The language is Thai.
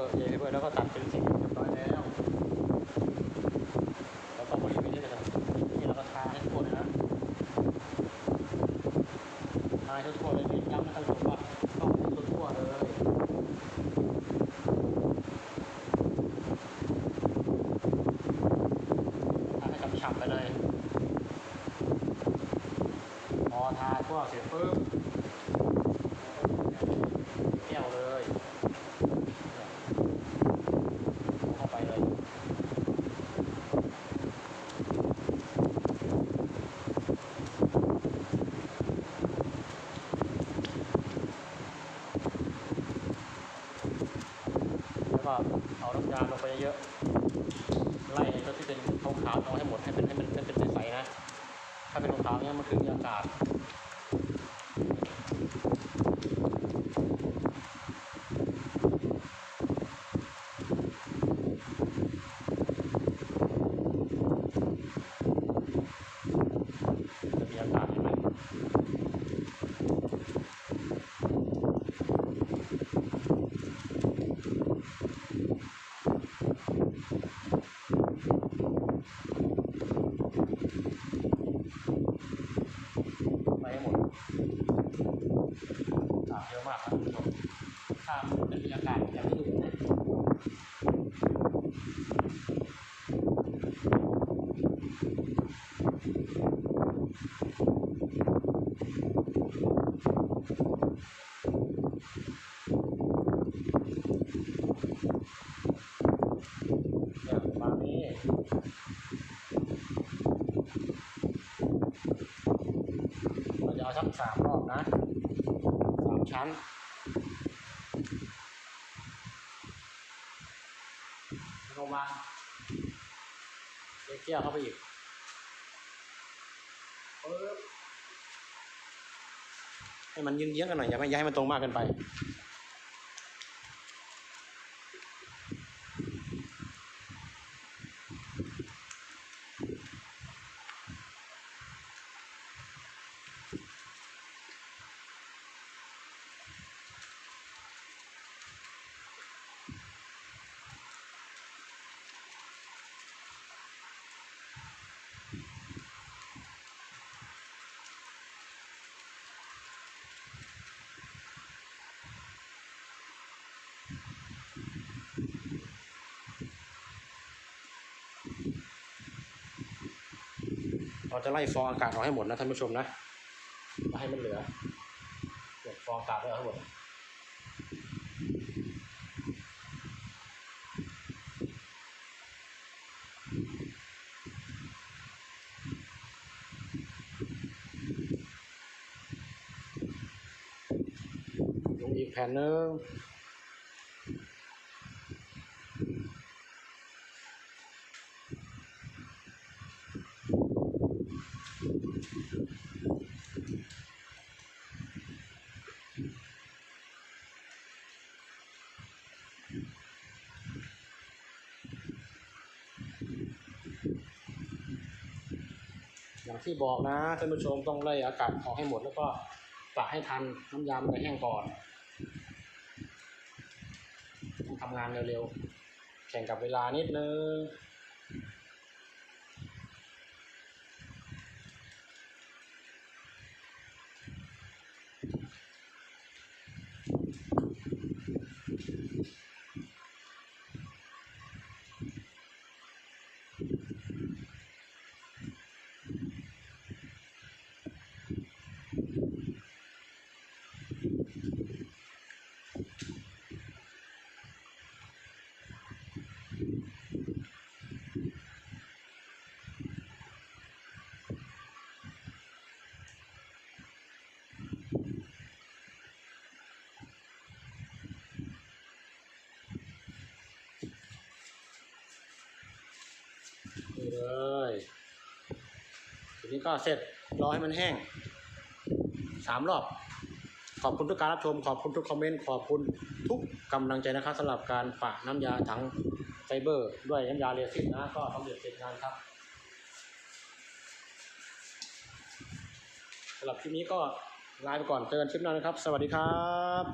อร์เยเปเปอร์แล้วก็ตัดเป็นสีเรียบร้อยแล้ว แล้วก็บริเวณนี้นะครับนี่เราก็ทาให้ทั่วนะทาให้ทั่วเลยนี่ย้ำนะครับผมว่าต้องทั่วเลยทาให้ฉ่ำๆไปเลยพอทาทั่วเสร็จปุ๊บแก้วเลยเข้าไปเลย แล้ว ก็เอาน้ำยาลงไปเยอะๆไล่ตัวที่เป็นขาวๆเอาให้หมดให้เป็นให้มันเป็นใสๆนะ ถ้าเป็นขาวๆเนี่ยมันคือมีอากาศจะมีอากาศเห็นไหมไปให้หมดอากาศเยอะมากครับคุณผู้ชมถ้ามันเป็นมีอากาศอย่างที่อยู่นะเนี่ยประมาณนี้ เราจะเอา สักสามรอบนะสามชั้นลงมาเทเกี้ยวเข้าไปอีกให้มันยืนเยื้องกันหน่อยอย่าไม่ย้ายมันตรงมากเกินไป เราจะไล่ฟองอากาศออกให้หมดนะท่านผู้ชมนะไม่ให้มันเหลือเก็บฟองอากาศไว้ให้หมดลงอีกแผ่นนึง อย่างที่บอกนะท่านผู้ชมต้องไล่อากาศออกให้หมดแล้วก็ปะให้ทันน้ำยามันจะแห้งก่อนทำงานเร็วๆ แข่งกับเวลานิดนึง นี่เลยทีนี้ก็เสร็จรอให้มันแห้งสามรอบ ขอบคุณทุกการรับชม ขอบคุณทุกคอมเมนต์ ขอบคุณทุกกำลังใจนะครับสำหรับการปะน้ำยาถังไฟเบอร์ ด้วยน้ำยาเรซินนะก็สำเร็จเสร็จงานครับสำหรับคลิปนี้ก็ลาไปก่อนเจอกันคลิปหน้านะครับ สวัสดีครับ